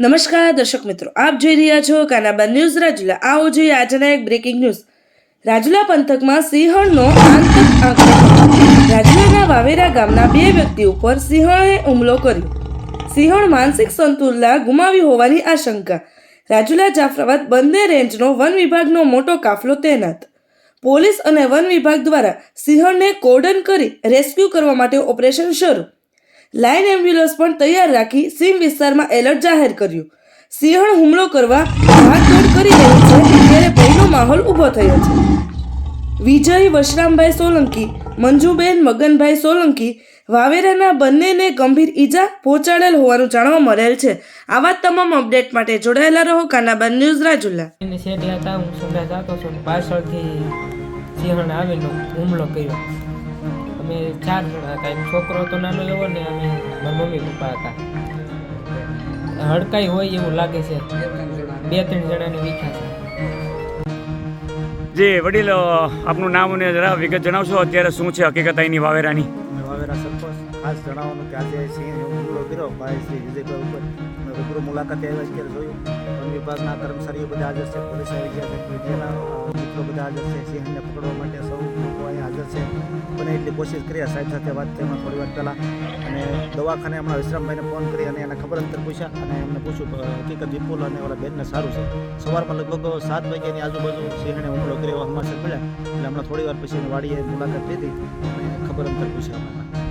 નમસ્કાર, દર્શક મિત્રો. આપ જોઈ રહ્યા છો કાનાબા ન્યૂઝ રાજુલા. આવો જોઈએ આજના એક બ્રેકિંગ ન્યૂઝ રાજુલા પંથકમાં સિંહણનો આંતક રાજુલાના વાવેરા ગામના બે વ્યક્તિ ઉપર સિંહણે હુમલો કર્યો. સિંહણ માનસિક સંતુલના ગુમાવી હોવાની આશંકા. રાજુલા જાફરાબાદ બંને રેન્જનો વન વિભાગનો મોટો કાફલો તૈનાત પોલીસ અને વન વિભાગ દ્વારા સિંહણને કોર્ડન કરી રેસ્ક્યુ કરવા માટે ઓપરેશન શરૂ. લાઇન એમ્બ્યુલન્સ પણ તૈયાર રાખી સીમ વિસ્તારમાં એલર્ટ જાહેર કર્યું. સિંહણ હુમલો કરવા ભાગદોડ કરી રહ્યું છે, ત્યારે ભયનો માહોલ ઊભો થયો છે. વિજય, વશરામભાઈ સોલંકી, મંજુબેન, મગનભાઈ સોલંકી વાવેરાના બંનેને ગંભીર ઈજા પહોંચાડેલ હોવાનું જાણવા મળેલ છે. આવા તમામ અપડેટ માટે જોડાયેલા રહો કાનાબાન ન્યૂઝ રાજુલા. હું સુંદા જતો પાછળથી સિંહણ આવીને હુમલો કર્યો. અમે ચાર જણા હતા. એક છોકરો તો નાનો એવો ને અમે મમ્મી પપ્પા હતા. હડકાઈ હોય એવું લાગે છે. બે ત્રણ જણાની વિખ્યા છે. જે વડીલ આપનું નામ અને જરા વિગત જણાવશો? અત્યારે શું છે હકીકત અહીંની વાવેરાની? વાવેરા સરપંચ. ખાસ જણાવવાનું કે આજે સિંહ હુમલો કર્યો ભાઈ શ્રી વિજયભાઈ ઉપર રૂબરૂ મુલાકાતે આવ્યા ત્યારે જોયું. વન વિભાગના કર્મચારીઓ બધા હાજર છે પોલીસ આવી ગયા છે મીડિયાના મિત્રો બધા હાજર છે સિંહને પકડવા માટે સૌ છે. બને એટલી કોશિશ કરી સાહેબ સાથે વાત થઈ થોડી વાર પહેલાં. અને દવાખાને હમણાં વિશ્રામભાઈને ફોન કરી અને એને ખબર અંતર પૂછ્યા અને એમને પૂછ્યું હકીકત વિપુલ અને ઓલા બેનને સારું છે. સવારમાં લગભગ સાત વાગ્યાની આજુબાજુ સિંહણે હુમલો કર્યો હમણાં સમાચાર મળ્યા. એટલે હમણાં થોડી વાર પછી એની વાડીએ મુલાકાત લીધી અને ખબર અંતર પૂછ્યા. અમારા